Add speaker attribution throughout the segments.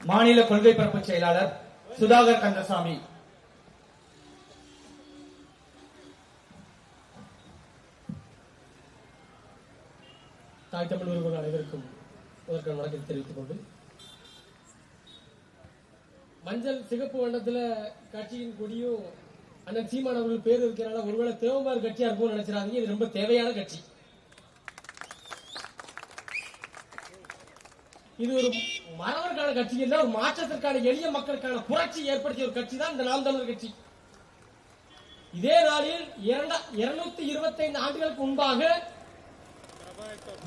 Speaker 1: மாநில கொள்கை பரப்பு செயலாளர் சுதாகர் கந்தசாமி.
Speaker 2: தாய் தமிழ் உறவுகள் அனைவருக்கும் முதற்கான வணக்கத்தை தெரிவித்துக் கொண்டு. மஞ்சள் சிகப்பு வண்ணத்துல கட்சியின் கொடியும் அண்ணன் சீமான் அவர்கள் பேர் இருக்கிறனால ஒருவேளை தேவமார் கட்சியா இருக்கும்னு நினைச்சிடாதீங்க. இது ரொம்ப தேவையான கட்சி. இது ஒரு மறவர்கான கட்சி இல்ல ஒரு மாற்றத்திற்கான எளிய மக்களுக்கான புரட்சி ஏற்படுத்திய ஒரு கட்சி தான் இந்த நாம் தமிழர் கட்சி. இதே நாளில் இருநூத்தி இருபத்தி ஐந்து ஆண்டுகளுக்கு முன்பாக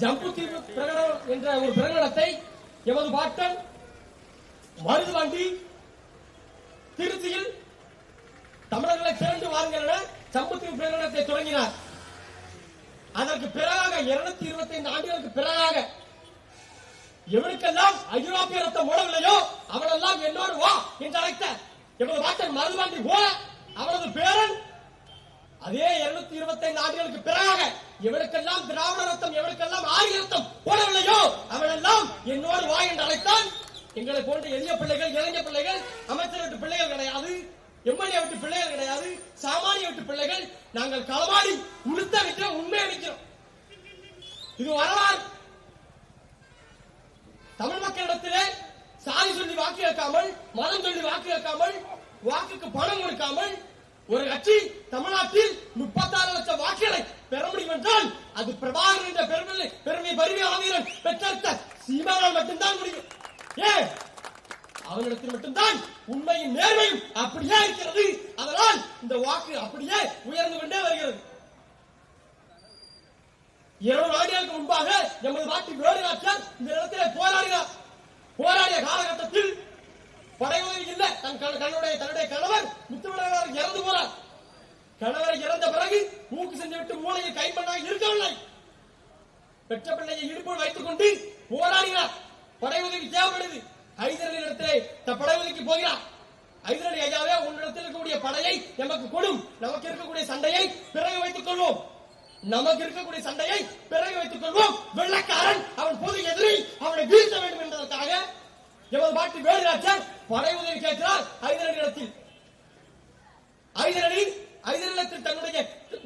Speaker 2: ஜம்பு தீவு பிரகடனம் என்ற ஒரு பிரகடனத்தை எமது பாட்டன் மருதுவாண்டி திருச்சியில் தமிழர்களை திரண்டு வாருங்கள் என ஜம்பு தீவு பிரகடனத்தை தொடங்கினார். அதற்கு பிறகாக இருநூத்தி இருபத்தி ஐந்து ஆண்டுகளுக்கு பிறகாக எவனுக்கெல்லாம் ஐரோப்பிய ரத்தம் ஓடவில்லையோ அவனெல்லாம் என்னோடு வா என்று அழைத்த எவ்வளவு பாட்டன் மருதுவாண்டி போல அவனது பேரன் அதே இருநூத்தி இருபத்தி ஐந்து ஆண்டுகளுக்கு பிறகாக எவருக்கெல்லாம் திராவிட ரத்தம் எவருக்கெல்லாம் ஆரிய ரத்தம் போடவில்லையோ அவனெல்லாம் என்னோடு வா என்று அழைத்தான். எங்களை போன்ற எளிய பிள்ளைகள் இளைஞ பிள்ளைகள் அமைச்சர் விட்டு பிள்ளைகள் கிடையாது எம்எல்ஏ விட்டு பிள்ளைகள் கிடையாது சாமானிய விட்டு பிள்ளைகள். நாங்கள் களமாடி உளுத்த வைக்கிறோம் உண்மை வைக்கிறோம் இது வரலாறு. தமிழ் சாதி சொல்லி வாக்கு கேட்காமல் மதம் சொல்லி வாக்கு கேட்காமல் வாக்குக்கு பணம் கொடுக்காமல் ஒரு கட்சி தமிழ்நாட்டில் முப்பத்தாறு லட்சம் வாக்குகளை பெற முடியும் என்றால் அது பிரபாகர் என்ற பெருமை பெருமை பருவி ஆவீரன் பெற்றெடுத்த சீமானால் மட்டும்தான் முடியும். ஏன்? அவனிடத்தில் மட்டும்தான் உண்மையும் நேர்மையும் அப்படியே இருக்கிறது. அதனால் இந்த வாக்கு அப்படியே உயர்ந்து கொண்டே வருகிறது. இருபது ஆண்டுகளுக்கு முன்பாக எமது நாட்டின் வேறு நாட்டார் இந்த இடத்திலே போராடினார். போராடிய காலகட்டத்தில் படை உதவி இல்லை. தன் கண- தன்னுடைய தன்னுடைய கணவர் முத்துவிடவர் இறந்து போனார். கணவர் இறந்த பிறகு மூக்கு செஞ்சு விட்டு மூளையை பண்ணாக இருக்கவில்லை. பெற்ற பிள்ளையை இடுப்பில் வைத்துக் கொண்டு போராடினார். படை உதவி தேவைப்படுது. ஹைதரலின் இடத்திலே த படை உதவிக்கு போகிறார். ஐதரலி ஐயாவே உன்னிடத்தில் இருக்கக்கூடிய படையை நமக்கு கொடும். நமக்கு இருக்கக்கூடிய சண்டையை பிறகு வைத்துக் கொள்வோம். நமக்கு இருக்கக்கூடிய சண்டையை பிறகு வைத்துக் கொள்வோம். வெள்ளக்காரன் அவன் பொது எதிரி அவனை வீழ்த்த வேண்டும் கொடுப்பதற்காக எமது பாட்டு வேலுராஜர் படை உதவி கேட்கிறார் ஹைதரலி இடத்தில் ஐதரளி தன்னுடைய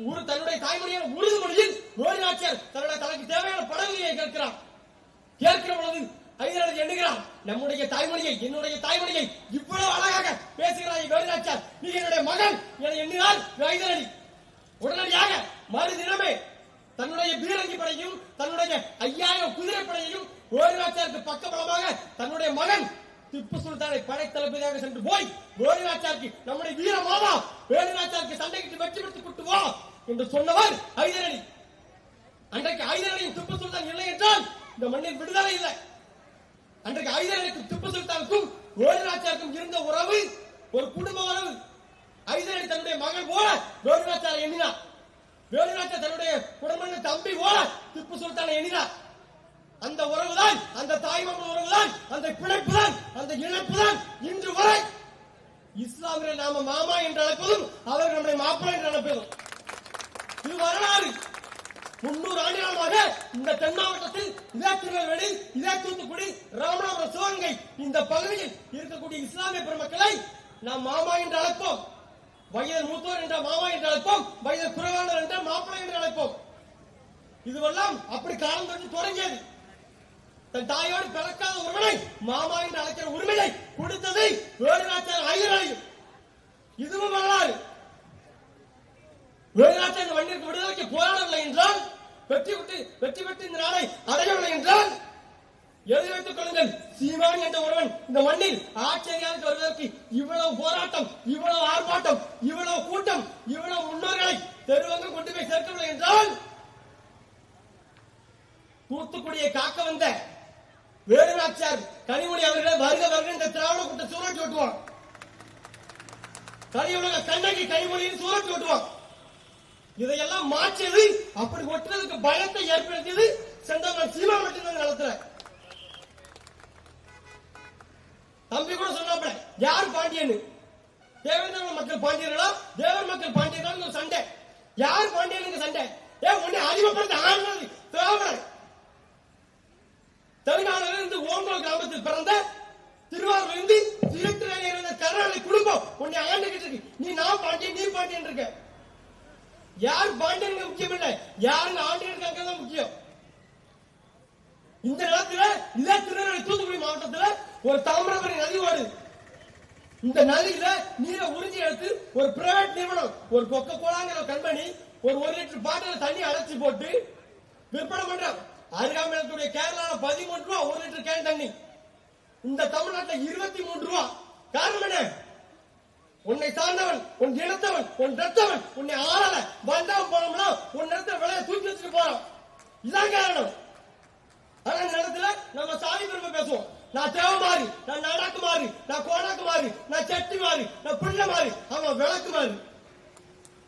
Speaker 2: ஒரு தன்னுடைய தாய்மொழியான உருது மொழியில் வேலுராஜர் தன்னுடைய தனக்கு தேவையான படகுதியை கேட்கிறார். கேட்கிற பொழுது ஐதரளி எண்ணுகிறார் நம்முடைய தாய்மொழியை என்னுடைய தாய்மொழியை இவ்வளவு அழகாக பேசுகிறாய் வேலுராஜர் நீ என்னுடைய மகன் என எண்ணினார் ஐதரணி உடனடியாக மறுதினமே தன்னுடைய பீரங்கி படையும் தன்னுடைய ஐயாயிரம் குதிரை படையையும் வேலுநாச்சியாருக்கு பக்கபலமாக தன்னுடைய மகன் திப்பு சுல்தானை படை தளபதியாக சென்று போய் வேலுநாச்சியாருக்கு நம்முடைய வீர மாமா வேலுநாச்சியாருக்கு சண்டைக்கு வெற்றி பெற்றுக் கொண்டு வா என்று சொன்னவர் ஐதரணி அன்றைக்கு ஐதரணியும் திப்பு சுல்தான் இல்லை என்றால் இந்த மண்ணின் விடுதலை இல்லை. அன்றைக்கு ஐதரணிக்கும் திப்பு சுல்தானுக்கும் வேலுநாச்சியாருக்கும் இருந்த உறவு ஒரு குடும்ப உறவு. ஐதரளி தன்னுடைய மகள் போல வேலுநாச்சியாரை எண்ணினார். வேலுநாச்சியார் தன்னுடைய குடும்ப தம்பி போல திப்பு சுல்தானை எண்ணினார். அந்த உறவுதான் அந்த தாய்மாமன் உறவுதான் அந்த பிழைப்புதான் அந்த இழப்புதான் இன்று வரை இஸ்லாமியர்கள் நாம மாமா என்று அழைப்பதும் அவர் நம்முடைய மாப்பிள்ளை என்று அழைப்பதும். இது வரலாறு. முன்னூறு ஆண்டுகளாக இந்த தென் மாவட்டத்தில் இதே திருநெல்வேலி இதே தூத்துக்குடி ராமநாதபுரம் சிவகங்கை இந்த பகுதியில் இருக்கக்கூடிய இஸ்லாமிய பெருமக்களை நாம் மாமா என்று அழைப்போம். வயது மூத்தோர் என்ற மாமா என்று அழைப்போம். வயது குறைவானவர் என்ற மாப்பிள்ளை என்று அழைப்போம். இதுவெல்லாம் அப்படி காலம் தொட்டு தொடங்கியது. தன் தாயோடு பிறக்காத ஒருவனை மாமா என்று அழைக்கிற உரிமையை கொடுத்ததை வேலுநாச்சியார் ஐயராயும் இதுவும் வரலாறு. வேலுநாச்சியார் இந்த மண்ணிற்கு விடுதலைக்கு போராடவில்லை என்றால் வெற்றி விட்டு வெற்றி பெற்று இந்த நாளை அடையவில்லை என்றால் எழுதி வைத்துக் கொள்ளுங்கள் சீமான் என்ற ஒருவன் இந்த மண்ணில் ஆட்சியர்களுக்கு வருவதற்கு இவ்வளவு போராட்டம் இவ்வளவு ஆர்ப்பாட்டம் இவ்வளவு கூட்டம் இவ்வளவு முன்னோர்களை தெருவங்க கொண்டு போய் சேர்க்கவில்லை என்றால் தூத்துக்குடியை காக்க வந்த வேலுநாச்சியார் கனிமொழி அவர்களை வருக வருக இந்த திராவிட கூட்ட சூழல் ஓட்டுவான். கனியுலக கண்ணகி கனிமொழியின் சூழல் ஓட்டுவான். இதையெல்லாம் மாற்றியது அப்படி ஒட்டுறதுக்கு பயத்தை ஏற்படுத்தியது செந்தவன் சீமா மட்டும்தான் நடத்துற தம்பி கூட சொன்னாப்ல யார் பாண்டியன் தேவேந்திர மக்கள் பாண்டியர்களா? தேவர் மக்கள் பாண்டியர்களா ஒரு சண்டை. யார் பாண்டியனுக்கு சண்டை? ஏன் உன்னை அறிமுகப்படுத்த ஆளுநர் திராவிடர் தெலுங்கானால இருந்து ஓங்கோல் கிராமத்தில் பிறந்த திருவாரூர் இருந்து திருத்துறையில இருந்த கருணாநிதி குடும்பம் உன்னை ஆண்டுகிட்டு இருக்கு. நீ நான் பாண்டியன் நீ பாண்டியன் இருக்க. யார் பாண்டியன் முக்கியம் இல்லை? யாருன்னு ஆண்டியன் இருக்காங்க தான் முக்கியம். இந்த நேரத்துல இதே திருநெல்வேலி தூத்துக்குடி மாவட்டத்துல ஒரு தாமிரபரணி நதி ஓடுது இந்த நதியில நீரை உறிஞ்சி எடுத்து ஒரு பிரைவேட் நிறுவனம் ஒரு கொக்க கோலாங்கிற கம்பெனி ஒரு ஒரு லிட்டர் பாட்டில தண்ணி அடைச்சி போட்டு விற்பனை பண்றான் அருகாமையில் கேரளால பதிமூன்று ரூபா ஒரு லிட்டர் கேன் தண்ணி. இந்த தமிழ்நாட்டுல இருபத்தி மூன்று ரூபா. காரணம் என்ன? உன்னை சார்ந்தவன் உன் இனத்தவன் உன் ரத்தவன் உன்னை ஆளல வந்தவன் போனோம்னா உன் இடத்துல விலையை தூக்கி வச்சுட்டு போறான். இதான் காரணம். ஆனா இந்த இடத்துல நம்ம சாதி பெருமை பேசுவோம். நான் தேவமாரி நான் நாடாக்கு மாறி நான் கோடாக்கு மாறி நான் செட்டி மாறி நான் புள்ள மாறி அவன் விளக்கு மாறி.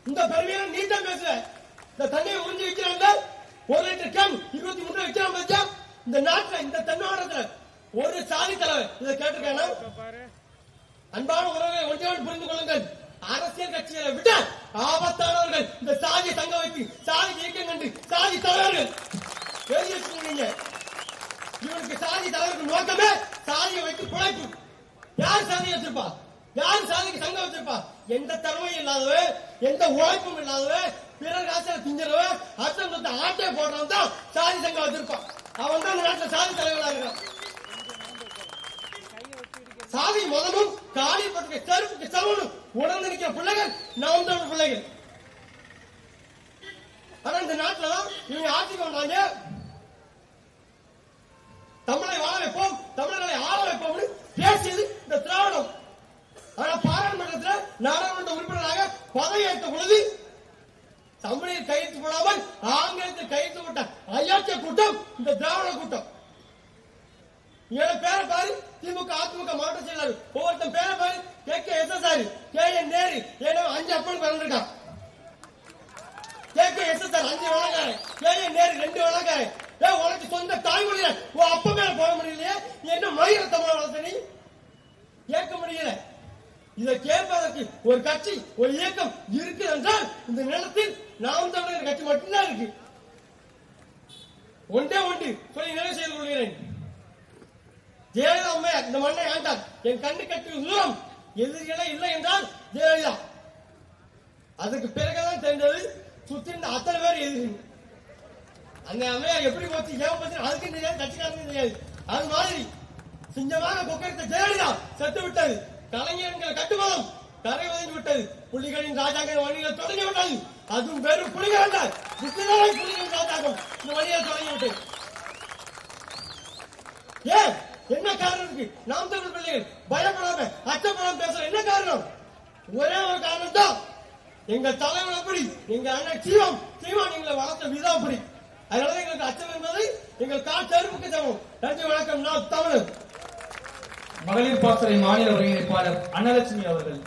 Speaker 2: இந்த பெருமையை நீ தான் பேசுற. இந்த தண்ணியை உறிஞ்சி வைக்கிறாங்க. ஒரு லிட்டர் கேன் இருபத்தி மூணு வைக்கிறான் பத்தியா இந்த நாட்டுல இந்த தென்னாடத்துல ஒரு சாதி தலைவர் இதை கேட்டிருக்கானா? அன்பான உறவை ஒன்றையோடு புரிந்து கொள்ளுங்கள். அரசியல் கட்சிகளை விட ஆபத்தானவர்கள் இந்த சாதி தங்க வைத்து சாதி இயக்கம் கண்டு சாதி தலைவர்கள். எழுதி வச்சுருக்கீங்க இவனுக்கு சாதி தலைவருக்கு நோக்கமே சாதியை வைத்து பிழைப்பு. யார் சாதி வச்சிருப்பா? யார் சாதிக்கு சங்கம் வச்சிருப்பா? எந்த திறமையும் இல்லாதவன் எந்த உழைப்பும் இல்லாதவன் பிறர் காசில திங்கிறவன் அர்த்தம் கொடுத்த ஆட்டை போடுறவன் தான் சாதி சங்கம் வச்சிருப்பான் அவன் தான் இந்த நாட்டுல சாதி தலைவராக இருக்கான். சாதி மதமும் காரியப்பட்ட செருப்புக்கு செலவனும் உணர்ந்து நிற்கிற பிள்ளைகள் நாம் தமிழ் பிள்ளைகள். ஆனா இந்த நாட்டுல தான் இவங்க ஆட்சிக்கு வந்தாங்க. தமிழை வாழ வைப்போம் தமிழர்களை ஆள வைப்போம்னு பேசியது இந்த திராவிடம். ஆனா பாராளுமன்றத்தில் நாடாளுமன்ற உறுப்பினராக பதவியேற்ற பொழுது தமிழில் கையெழுத்து போடாமல் ஆங்கிலத்தில் கையெழுத்து போட்ட அயோக்கிய கூட்டம் இந்த திராவிட கூட்டம். ஏழு பேரை பாரு திமுக அதிமுக மாவட்ட செயலாளர். ஒவ்வொருத்தன் பேரை பாரு K K S S R K N Nehru ஏன்னா அஞ்சு அப்பன் பிறந்திருக்கான். K K S S R அஞ்சு வழக்காரன் கே என் நேரு ரெண்டு வழக்காரன் உனக்கு சொந்த தாய்மொழியில உன் அப்ப மேல போக முடியலையே? நீ என்ன மயிர தமிழ வளர்த்த கேட்க முடியல. இதை கேட்பதற்கு ஒரு கட்சி ஒரு இயக்கம் இருக்கு என்றால் இந்த நிலத்தில் நாம் தமிழர் கட்சி மட்டும்தான் இருக்கு. ஒன்றே ஒன்று சொல்லி நிறைவு செய்து கொள்கிறேன். ஜெயலலிதா அம்மையார் இந்த மண்ணை ஆண்டார் என் கண்ணு கட்டி தூரம் எதிரிகளே இல்லை என்றால் ஜெயலலிதா. அதுக்கு பிறகுதான் தெரிஞ்சது சுத்தி அத்தனை பேர் எதிரி. அந்த அம்மையார் எப்படி போச்சு? ஏன் போச்சு அதுக்கு தெரியாது கட்சிக்காரங்க தெரியாது. அது மாதிரி சிங்கமான கொக்கரித்த ஜெயலலிதா செத்து விட்டது. கலைஞர்கள் கட்டுமானம் கரை ஒதுங்கி விட்டது. புலிகளின் ராஜாங்க வழியில் தொடங்கி விட்டது. அதுவும் வெறும் புலிகள் அல்ல. புலிகளை புலிகளின் ராஜாங்கம் இந்த வழியில் தொடங்கி விட்டது. ஏன்? என்ன காரணம் இருக்கு? நாம் தமிழ் பிள்ளைகள் பயப்படாம அச்சப்படாம பேசுற என்ன காரணம்? ஒரே ஒரு காரணம் தான் எங்க தலைவர் அப்படி எங்க அண்ணன் சீவம். சீவம் எங்களை வளர்த்த விதம் அப்படி. அதனால எங்களுக்கு அச்சம் என்பது எங்கள் கால் செருப்புக்கு சமம். நன்றி வணக்கம். நான் தமிழர்
Speaker 1: மகளிர் பாசறை மாநில ஒருங்கிணைப்பாளர் அன்னலட்சுமி அவர்கள்.